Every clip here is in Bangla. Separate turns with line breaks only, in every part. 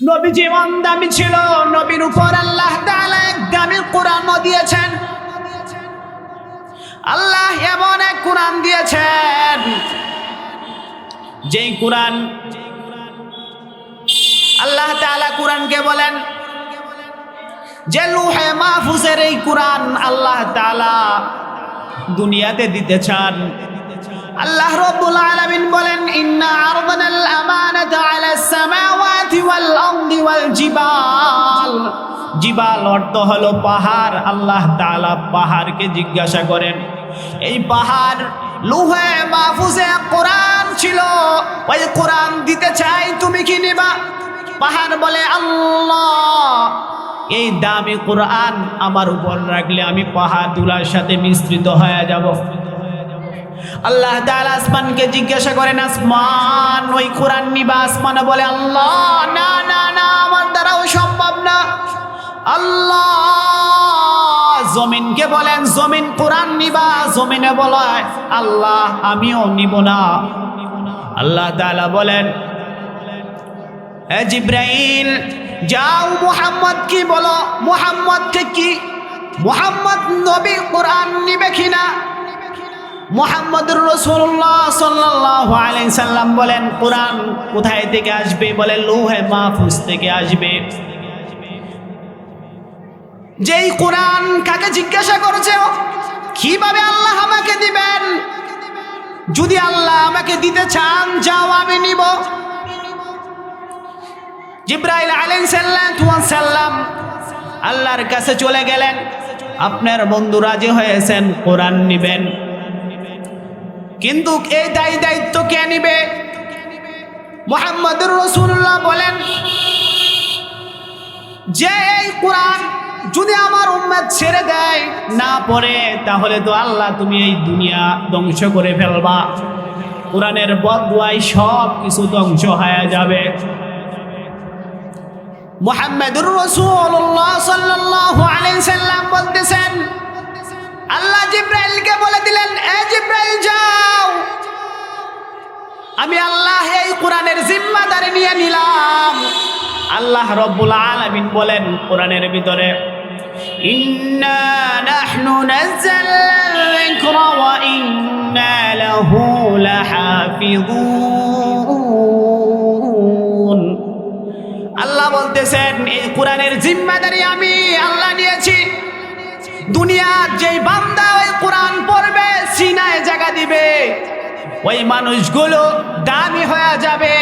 নবী জীবন দামি ছিল, নবীর উপর আল্লাহ তাআলা এক দামি কোরআন দিয়েছেন। আল্লাহ এমন এক কোরআন দিয়েছেন, যেই কোরআন আল্লাহ তাআলা কোরআনকে বলেন, যে লুহে মাহফুজের এই কোরআন আল্লাহ তাআলা দুনিয়াতে দিতে চান। আল্লাহ রব্বুল আলামিন বলেন, ইন্না আরদানাল আমানাতা আলাস সামাওয়াতি ওয়াল আরদি ওয়াল জিবাল। জিবাল অর্থ হলো পাহাড়। আল্লাহ তাআলা পাহাড়কে জিজ্ঞাসা করেন, এই পাহাড় লুহে মাহফুজে কোরআন ছিল? ওই কোরআন দিতে চাই তুমি কি নিবা? পাহাড় বলে, আল্লাহ, এই দামি কোরআন আমার উপর রাখলে আমি পাহাড় তুলার সাথে মিশ্রিত হয়ে যাব। আল্লাহ তাআলা আসমানকে জিজ্ঞাসা করেন, আসমান, ওই কোরআন নিবা আসমান? বলে, আল্লাহ, না না না, আমার দ্বারাও সম্ভব না। আল্লাহ জমিনকে বলেন, জমিন কোরআন নিবা? জমিনে বলে আল্লাহ, আমিও নিব না। আল্লাহ তাআলা বলেন, এ জিব্রাইল, যাও মুহাম্মদ কি বলো, মুহাম্মদকে কি, মুহাম্মদ নবী কোরআন নিবে কিনা? মোহাম্মদুর রসুল্লাহ সাল্লাহ সাল্লাম বলেন, কোরআন কোথায় থেকে আসবে? বলে, লোহে মাহফুজ থেকে আসবে। যেই কোরআন কাকে জিজ্ঞাসা করেছে? কীভাবে আল্লাহ আমাকে দিবেন? যদি আল্লাহ আমাকে দিতে চান, যাও আমি নিব। জিব্রাইল আলাইহিস সাল্লাম আল্লাহর কাছে চলে গেলেন। আপনার বন্ধু রাজি হয়েছেন, কোরআন নিবেন। কিন্তু এই দায়ী দায়িত্ব কে নিবে? মোহাম্মদুর রসুল্লাহ বলেন, যে এই কোরআন যদি আমার উম্মেদ ছেড়ে দেয়, না পড়ে, তাহলে তো আল্লাহ তুমি এই দুনিয়া ধ্বংস করে ফেলবা। কোরআনের বদুয়াই সব কিছু ধ্বংস হয়ে যাবে। মোহাম্মদুর রসুল্লাহ সাল্লাল্লাহু আলাইহি সাল্লাম বলতেছেন আল্লাহ জিব্রাইলকে বলে দিলেন, এ জিব্রাইল, যাও। আমি আল্লাহ এই কোরআনের জিম্মাদারি নিয়ে নিলাম। আল্লাহ রব্বুল আলামিন বলেন কোরআনের ভিতরে, ইন্না নাহনু নাযালনা ওয়া ইন্না লাহু লাহাফিযুন আল্লাহ বলতেছেন, এই কোরআনের জিম্মাদারি আমি আল্লাহ নিয়েছি। দুনিয়ার যেই বান্দা ওই কোরআন পড়বে, সিনায় জায়গা দিবে। ওই মানুষগুলো দামি হয়ে যাবে।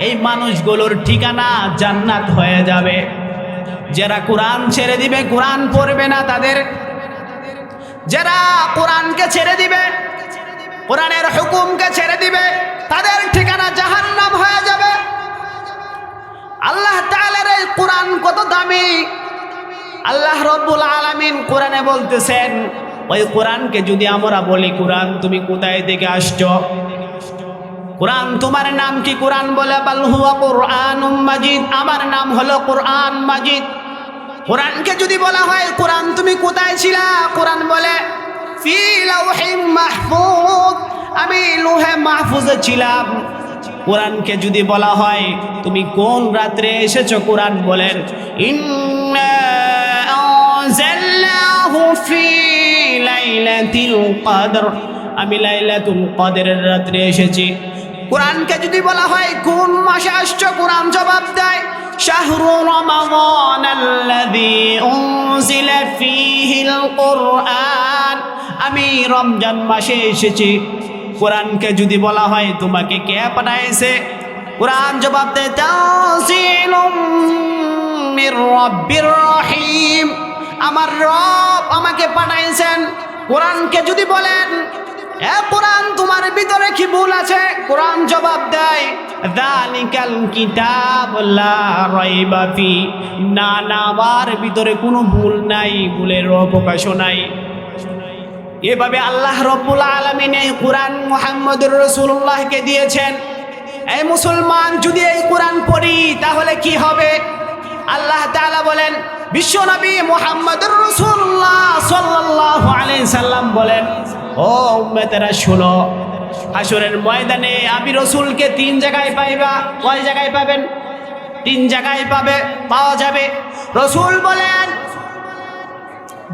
এই মানুষগুলোর ঠিকানা জান্নাত হয়ে যাবে। যারা কোরআন ছেড়ে দিবে, কোরআন পড়বে না তাদের। যারা কোরআনকে ছেড়ে দিবে, কোরআনের হুকুমকে ছেড়ে দিবে, তাদের ঠিকানা জাহান্নাম হয়ে যাবে। আল্লাহ তাআলার এই কোরআন কত দামি। আল্লাহ রব্বুল আলামিন কোরআনে বলতেছেন, ওই কোরআনকে যদি আমরা বলি, কোরআন তুমি কোথায় থেকে আসছো? কোরআন তোমার নাম কি? কোরআন বলে, বাল হুয়া কোরআন মাজিদ। আমার নাম হলো কোরআন মাজিদ। কোরআনকে যদি বলা হয়, কোরআন তুমি কোথায় ছিলা? কোরআন বলে আমি লোহে মাহফুজে ছিলাম। কোরআনকে যদি বলা হয়, তুমি কোন রাত্রে এসেছ? কোরআন বলেন ফি লাইলাতিল কদর। আমি লাইলাতুল কদরের রাত্রে এসেছি। কোরআনকে যদি বলা হয়, কোন মাসে আসছো? কোরআন জবাব দেয় শাহরু রমাদান আল্লাযী উনজিলা ফীহিল কুরআন। আমি রমজান মাসে এসেছি। কোরআনকে যদি বলা হয়, তোমাকে কে পাঠাইছে? কোরআন জবাব দেয় তানজিলুম মির রাব্বির রহিম। আমার রব আমাকে পাঠাইছেন। কোরআনকে যদি বলেন, এ কোরআন, তোমার ভিতরে কি ভুল আছে? কোরআন জবাব দেয়, দালিকাল কিতাব লা রাইবা ফি। না না, আমার ভিতরে কোনো ভুল নাই, ভুলের অবকাশও নাই। এভাবে আল্লাহ রব্বুল আলমিন এই কোরআন মোহাম্মদুর রসুল্লাহকে দিয়েছেন। এই মুসলমান যদি এই কোরআন পড়ি, তাহলে কি হবে? আল্লাহ তাআলা বলেন বিশ্বনবী মোহাম্মদুর রসুল্লাহ সাল্লাল্লাহু আলাইহি সাল্লাম বলেন, ও উম্মতেরা, শুনো। হাসরের ময়দানে আমি রসুলকে তিন জায়গায় পাইবা। কয় জায়গায় পাবেন? তিন জায়গায় পাবে, পাওয়া যাবে। রসুল বলেন,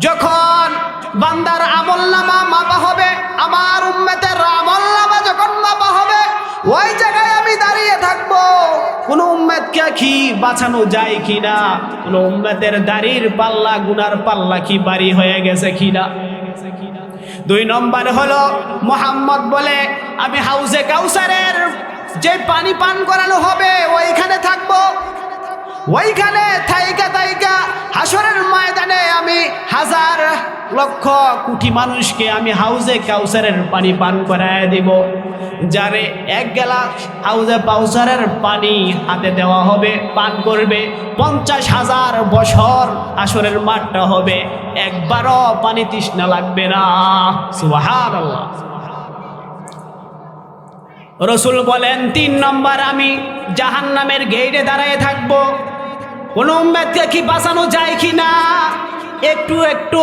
যখন বান্দার আমল নামা মাপা হবে, আমার উম্মেতের আমল নামা যখন মাপা হবে, ওই জায়গায় আমি দাঁড়িয়ে থাকব। কোন উম্মেদকে কি বাঁচানো যায় কিনা? কোন উম্মেদের দাড়ির পাল্লা, গুনার পাল্লা কি বাড়ি হয়ে গেছে কি না দুই নম্বর হলো, মোহাম্মদ বলে, আমি হাউজে কাউসারের যে পানি পান করানো হবে, ওইখানে থাকব। ওইখানে থাইকা থাইকা হাসরের ময়দানে আমি হাজার লক্ষ কোটি মানুষকে আমি হাউজে কাউসারের পানি পান করায় দিব, যারে এক গেলাস হাউজে কাউসারের পানি হাতে দেওয়া হবে, পান করবে, পঞ্চাশ হাজার বছর আসরের মাঠটা হবে, একবারও পানি তৃষ্ণা লাগবে না। সুবহানাল্লাহ। রসুল বলেন, তিন নম্বর আমি জাহান নামের গেইটে দাঁড়ায় থাকব। কোনো উম্মেদকে কি বাঁচানো যায় কি না একটু একটু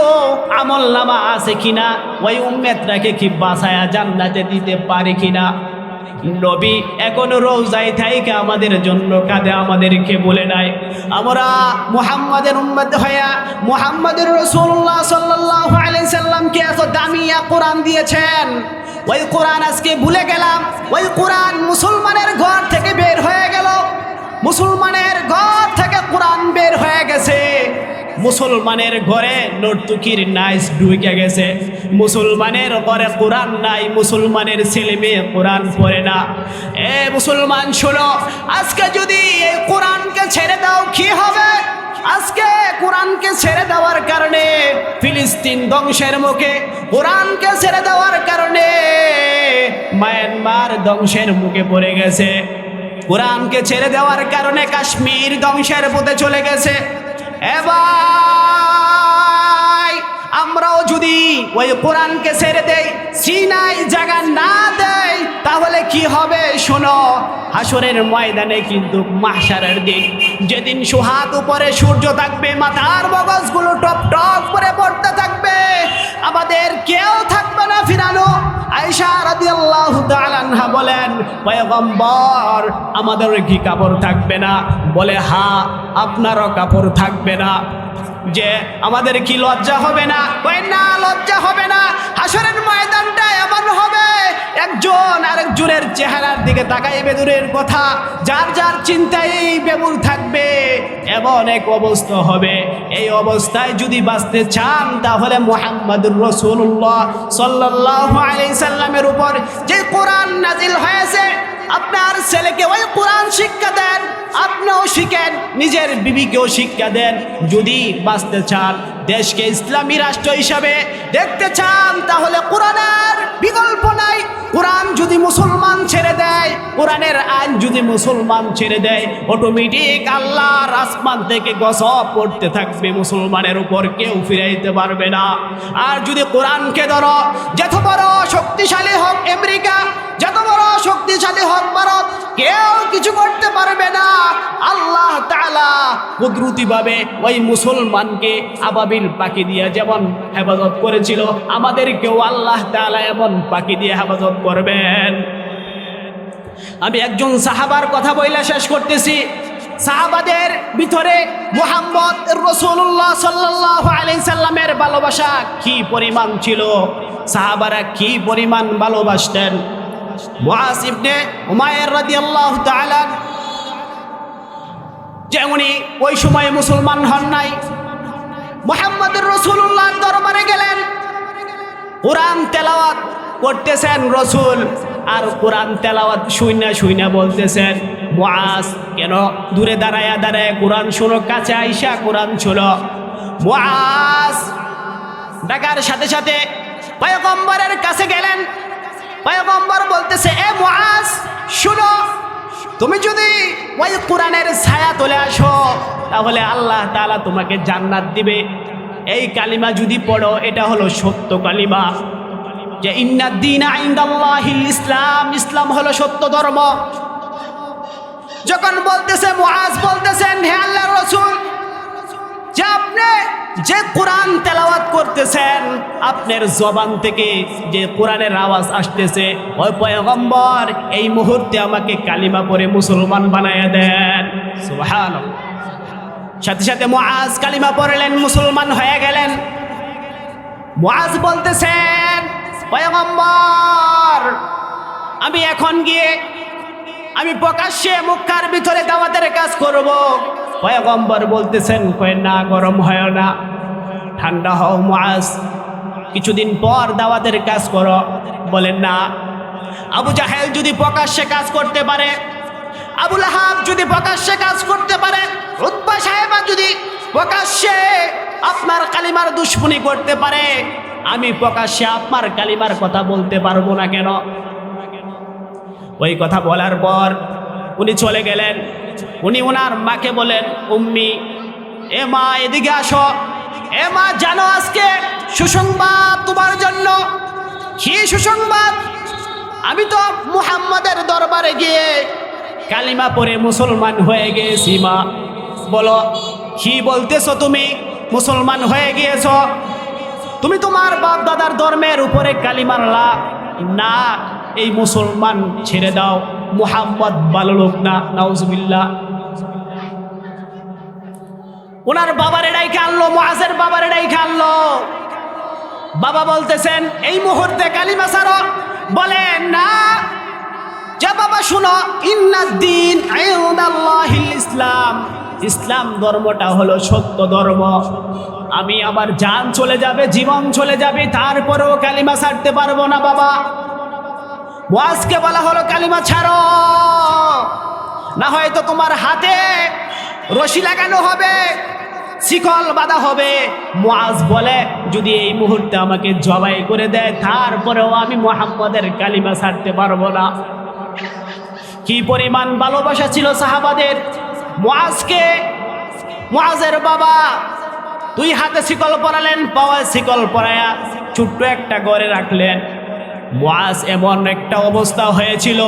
আমল নামা আছে কিনা? ওই উম্মেদটাকে কি বাঁচায়া জান্নাতে দিতে পারে কিনা? নবী এখন রোজাই থাইকে আমাদের জন্য কাঁদে, আমাদেরকে বলে নাই। আমরা মুহাম্মাদের উম্মত হইয়া মুহাম্মাদের রসুল্লাহ সাল্লাহ আলাইহি সাল্লামকে এত দামিয়া কোরআন দিয়েছেন। ওই কোরআন আজকে ভুলে গেলাম। ওই কোরআন মুসলমানের ঘর থেকে বের হয়ে গেল। মুসলমানের ঘর থেকে কোরআন বের হয়ে গেছে। মুসলমানের ঘরে নর্তুকির নাইস ঢুকে গেছে। মুসলমানের ঘরে কোরআন নাই, মুসলমানের ছেলে মেয়ে কোরআন পড়ে না। এ মুসলমান, শোনো, আজকে যদি এই কোরআনকে ছেড়ে দাও, কি হবে? আজকে কোরআনকে ছেড়ে দেওয়ার কারণে ফিলিস্তিন ধ্বংসের মুখে কোরআনকে ছেড়ে দেওয়ার কারণে মায়ানমার ধ্বংসের মুখে পড়ে গেছে। কোরআনকে ছেড়ে দেওয়ার কারণে কাশ্মীর ধ্বংসের পথে চলে গেছে। এবার আমরাও যদি ওই কোরআনকে ছেড়ে দেই, সিনাই জায়গা না দেই, তাহলে কি হবে? শোনো হাসরের ময়দানে কিন্তু মাহসারের দিন। যেদিন সুহাত উপরে সূর্য থাকবে, মাথার মগজগুলো টপ টপ করে পড়তে থাকবে। আমাদের কেউ থাকবে না ফিরানো। বলেন, পয়গম্বর, আমাদের কি কাপড় থাকবে না? বলে হ্যাঁ আপনারও কাপড় থাকবে না। যে আমাদের কি লজ্জা হবে না? কই না, লজ্জা হবে না। হাসরের ময়দানটা এমন হবে। একজন আরেকজনের চেহারার দিকে তাকাইবে দূরের কথা। যার যার চিন্তায় বেমুর থাকবে, এমন এক অবস্থা হবে। এই অবস্থায় যদি বাঁচতে চান, তাহলে মোহাম্মদুর রসুল্লাহ সাল্লাহ আলি সাল্লামের উপর যে কোরআন নাজিল হয়েছে আপনার ছেলেকে ওই কোরআন শিক্ষা দেন, আপনিও শিখেন, নিজের বিবিকেও শিক্ষা দেন। যদি বাঁচতে চান, দেশকে ইসলামী রাষ্ট্র হিসাবে দেখতে চান, তাহলে কোরআনের বিকল্প নাই। কোরআন যদি মুসলমান ছেড়ে দেয়, কোরআনের আইন যদি মুসলমান ছেড়ে দেয় অটোমেটিক আল্লাহর আসমান থেকে গসব পড়তে থাকবে মুসলমানের উপর, কেউ ফিরাইতে পারবে না। আর যদি কোরআনকে ধরো, যত বড় শক্তিশালী আল্লাহ তাআলা কুদরতিভাবে ওই মুসলমানকে আবাবিল পাখি দিয়ে যেমন হেফাজত করেছিল, আমাদেরকেও আল্লাহ তাআলা এমন পাখি দিয়ে হেফাজত করবেন। আমি একজন সাহাবার কথা বইলা শেষ করতেছি। সাহাবাদের ভিতরে মোহাম্মদ রসুল্লাহ সাল্লাহ আলাই সাল্লামের ভালোবাসা কি পরিমাণ ছিল? সাহাবারা কি পরিমাণ ভালোবাসতেন? মুআজ ইবনে উমায়ের রাদিয়াল্লাহু তাআলা যে উনি ওই সময় মুসলমান হন নাই। মোহাম্মদুর রসুল্লাহর দরবারে গেলেন। কোরআন তেলাওয়াত করতেছেন রসুল। আর কোরআন তেলাওয়াত শুইনা শুইনা বলতেছেন, মুআজ, কেন? দূরে দাঁড়ায়া দাঁড়ায় কোরআন শোনো, কাছে আইসা কোরআন শোনো। মুআজ, ডাকার সাথে সাথে পয়গম্বরের কাছে গেলেন। পয়গম্বর বলতেছে, এ মুআজ, শুনো তুমি যদি ওই কোরআনের ছায়া তোলে আসো, তাহলে আল্লাহ তালা তোমাকে জান্নাত দিবে। এই কালিমা যদি পড়ো, এটা হলো সত্য কালিমা। যে ইন্নাদ্দিন আইন্দাল্লাহিল ইসলাম ইসলাম হলো সত্য ধর্ম। যখন বলতেছে মহাজ বলতেছেন, হে আল্লাহ রাসূল যে আপনি যে কোরআন তেলাওয়াত করতেছেন, আপনার জবান থেকে যে কোরআনের আওয়াজ আসতেছে ওই পয়গম্বর, এই মুহূর্তে আমাকে কালিমা পরে মুসলমান বানায়া দেন। সুবহানাল্লাহ। সাথে সাথে মুআজ কালিমা পড়লেন, মুসলমান হয়ে গেলেন। মুআজ বলতেছেন, পয়গম্বর, আমি এখন গিয়ে, আমি প্রকাশ্যে মুখার ভিতরে দাওয়াতের কাজ করব। পয়গম্বর বলতেছেন, কয়, না, গরম হয় না, ঠান্ডা হও মুআজ। কিছুদিন পর দাওয়াতের কাজ করো। বলেন, না। আবু জাহেল যদি প্রকাশ্যে কাজ করতে পারে আবুল আহাব যদি প্রকাশ্যে কাজ করতে পারে রুতবা সাহেবা যদি প্রকাশ্যে আপনার কালিমার দুশ্মনী করতে পারে, আমি প্রকাশ্যে আপনার কালিমার কথা বলতে পারব না কেন? ওই কথা বলার পর উনি চলে গেলেন। উনি ওনার মাকে বলেন, উম্মি, এ মা, এদিকে আসো। এ মা, জানো আজকে সুসংবাদ তোমার জন্য? কি সুসংবাদ? আমি তো মুহাম্মাদের দরবারে গিয়ে কালিমা পরে মুসলমান হয়ে গিয়েছি, মা। বলো, কি বলতেছো তুমি? মুসলমান হয়ে গিয়েছো? তুমি তোমার বাপ দাদার ধর্মের উপরে কালি মারলা না এই মুসলমান ছেড়ে দাও। মুহাম্মদ ভালো লোক না, নাউজুবিল্লাহ। ওনার বাবার এটাই আনলো, মুআজের বাবার এটাই আনলো। বাবা বলতেছেন, এই মুহূর্তে কালিমা সারো। বলে, না। যা বাবা, শুনো। ইন্নাদ্দিন ইসলাম। ইসলাম ধর্মটা হলো সত্য ধর্ম। আমি আমার জান চলে যাবে, জীবন চলে যাবে, তারপরেও কালিমা ছাড়তে পারব না বাবা। ওয়াজকে বলা হলো কালিমা ছাড়ো। না হয়তো তোমার হাতে রশি লাগানো হবে, শিকল বাঁধা হবে। মুআজ বলে, যদি এই মুহূর্তে আমাকে জবাই করে দেয়, তারপরেও আমি মোহাম্মদের কালিমা ছাড়তে পারব না। কি পরিমাণ ভালোবাসা ছিল সাহাবাদের। মুআজকে, মুআজের বাবা, দুই হাতে শিকল পরালেন, পাওয়ায় শিকল পরায়া ছোট্ট একটা ঘরে রাখলেন। মুআজ এমন একটা অবস্থা হয়েছিল।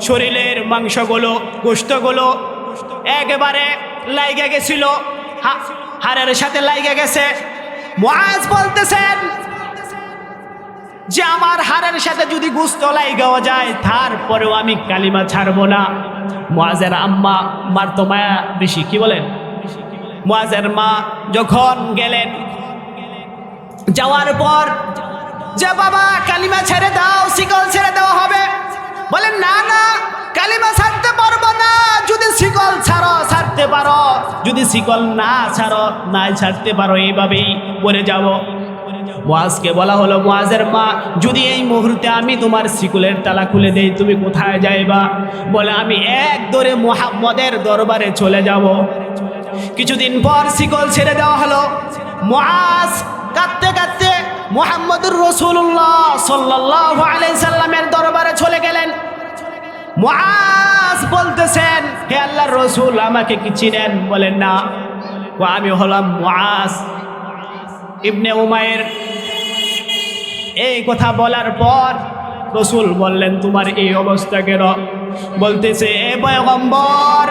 শরীরের মাংসগুলো গোষ্ঠগুলো একেবারে লাইগে গেছিল। হা- হাড়ের সাথে লাইগে গেছে। মুআজ বলতেছেন যে, আমার হারের সাথে যদি গুস্ত লাইগাও যায়, তারপরেও আমি কালিমা ছাড়বো না। মুআজের আম্মা মার তো মায়া বেশি কি বলেন? মুআজের মা যখন গেলেন, যাওয়ার পর যে বাবা, কালিমা ছেড়ে দাও, শিকল ছেড়ে দেওয়া হবে। বলেন, না না, কালিমা ছাড়তে পারব না, যদি শিকল ছাড়ো, ছাড়তে পারো। যদি শিকল না ছাড়ো না ছাড়তে পারো, এইভাবেই পড়ে যাব। মুআজকে বলা হলো মুআজের মা, যদি এই মুহূর্তে আমি তোমার শিকলের তালা খুলে দেই, তুমি কোথায় যাইবা? বলে, আমি এক দৌড়ে মুহাম্মদের দরবারে চলে যাব। কিছুদিন পর শিকল ছেড়ে দেওয়া হলো। মুআজ কাঁদতে কাঁদতে মোহাম্মদুর রসুল্লাহ সাল্লাহ আলাইসাল্লামের দরবারে চলে গেলেন। মুআজ বলতেছেন, হে আল্লাহ রসুল, আমাকে কি চিনেন? বলেন, না। ও আমি হলাম মুআজ ইবনে উমায়ের এই কথা বলার পর রসুল বললেন, তোমার এই অবস্থা কেন? বলতেছে, এ পয়গম্বর,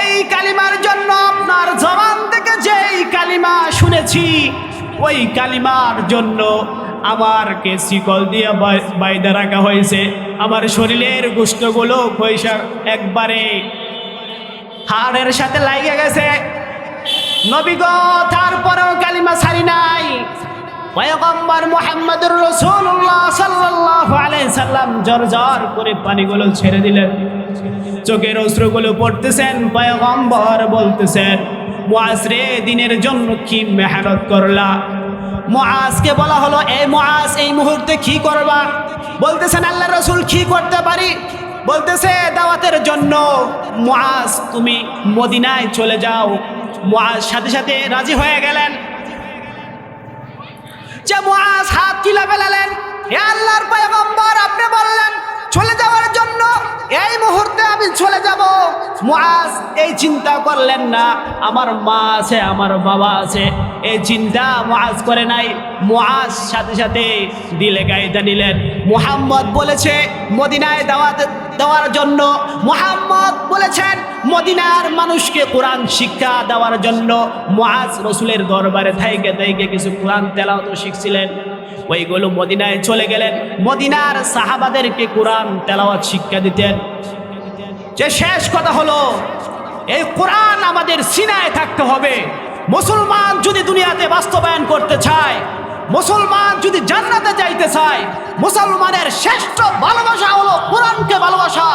এই কালিমার জন্য আপনার জবান থেকে যেই কালিমা শুনেছি ওই কালিমার জন্য আমারকে শিকল দিয়ে বাই- বাইদা রাখা হয়েছে। আমার শরীরের গোষ্ঠগুলো পয়সা একবারে। হাড়ের সাথে লাগে গেছে। নবীগ তারপরেও কালিমা ছাড়ি নাই। পয়গম্বর মোহাম্মদুর রসুল্লাহ করে পানিগুলো ছেড়ে দিলেন। চোখের পড়তেছেন, পয়গম্বর বলতেছেন মুআসরে দিনের জন্য কি মেহনত করলা? মুআজকে বলা হলো এই মুআজ, এই মুহূর্তে কি করবা? বলতেছেন, আল্লাহ রসুল কি করতে পারি? বলতেছে, দাওয়াতের জন্য, মুআজ, তুমি মদিনায় চলে যাও। মুআজ সাথে সাথে রাজি হয়ে গেলেন। যে মুআজ হাত তুলে ফেলালেন, হে আল্লাহর পয়গম্বর, আপনি বললেন চলে যাওয়ার জন্য এই মুহূর্তে আমি চলে যাব। মুআজ, এই চিন্তা করলেন না। আমার মা আছে, আমার বাবা আছে। এই চিন্তা মুআজ করে নাই। মুআজ সাথে সাথে দিলে গাইদা নিলেন। মুহাম্মদ বলেছে, মদিনায় দাওয়াত দেওয়ার জন্য। মুহাম্মদ বলেছেন, মদিনার মানুষকে কোরআন শিক্ষা দেওয়ার জন্য। মুআজ রসুলের দরবারে থাইকে থাইকে কিছু কোরআন তেলাওয়াত শিখছিলেন। ওইগুলো মদিনায় চলে গেলেন। মদিনার সাহাবাদেরকে কোরআন তেলাওয়াত শিক্ষা দিতেন। যে শেষ কথা হলো, এই কোরআন আমাদের সিনায় থাকতে হবে। মুসলমান যদি দুনিয়াতে বাস্তবায়ন করতে চায়, মুসলমান যদি জান্নাতে যাইতে চায়, মুসলমানের শ্রেষ্ঠ ভালোবাসা হলো কোরআনকে ভালোবাসা।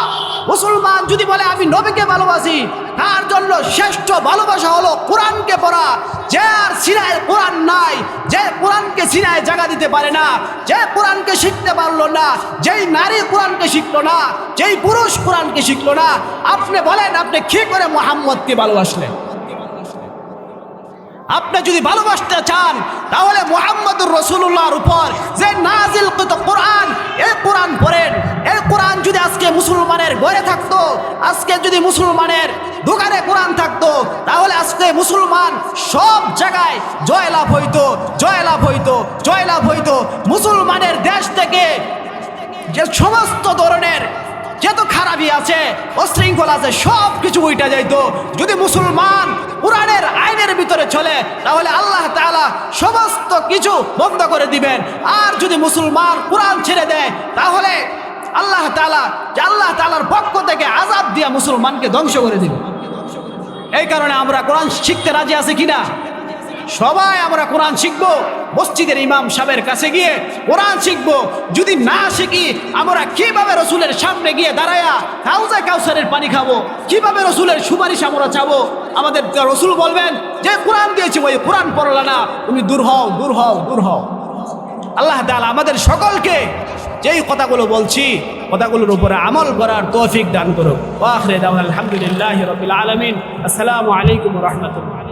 মুসলমান যদি বলে, আমি নবীকে ভালোবাসি তার জন্য শ্রেষ্ঠ ভালোবাসা হলো কোরআনকে পড়া। যে আর সিনায় কোরআন নাই, যে কোরআনকে সিনায় জায়গা দিতে পারে না, যে কোরআনকে শিখতে পারল না, যেই নারী কোরআনকে শিখলো না, যেই পুরুষ কোরআনকে শিখলো না, আপনি বলেন, আপনি কি করে মোহাম্মদকে ভালোবাসলেন? আপনি যদি ভালোবাসতে চান, তাহলে মোহাম্মদুর রসুল্লাহর উপর যে নাজিল কোরআন এই কোরআন পড়েন। এই কোরআন যদি আজকে মুসলমানের ঘরে থাকতো, আজকে যদি মুসলমানের দোকানে কোরআন থাকতো, তাহলে আজকে মুসলমান সব জায়গায় জয়লাভ হইতো জয়লাভ হইতো জয়লাভ হইতো। মুসলমানের দেশ থেকে যে সমস্ত ধরনের যত খারাপই আছে, অশৃঙ্খল আছে সব কিছু উইটা যাইতো। যদি মুসলমান কোরআনের আইনের ভিতরে চলে, তাহলে আল্লাহ তাআলা সমস্ত কিছু বন্ধ করে দিবেন। আর যদি মুসলমান কোরআন ছেড়ে দেয়, তাহলে আল্লাহ তাআলা, যে আল্লাহ তাআলার পক্ষ থেকে আজাদ দিয়া মুসলমানকে ধ্বংস করে দিবে। এই কারণে আমরা কোরআন শিখতে রাজি আছে কিনা? সবাই আমরা কোরআন শিখব, মসজিদের ইমাম সাহেবের কাছে গিয়ে কোরআন শিখব। যদি না শিখি, আমরা কীভাবে রসুলের সামনে গিয়ে দাঁড়ায়া কাউজা কাউসারের পানি খাব? কীভাবে রসুলের সুপারিশ আমরা চাবো? আমাদের রসুল বলবেন, যে কোরআন দিয়েছি, ওই কোরআন পড়লা না। তুমি দূর হও দূর হও দূর হও। আল্লাহ তাআলা আমাদের সকলকে যেই কথাগুলো বলছি, কথাগুলোর উপরে আমল করার তৌফিক দান করুক। আলহামদুলিল্লাহি রাব্বিল আলামিন। আসসালামু আলাইকুম রাহমাতুল্লাহ।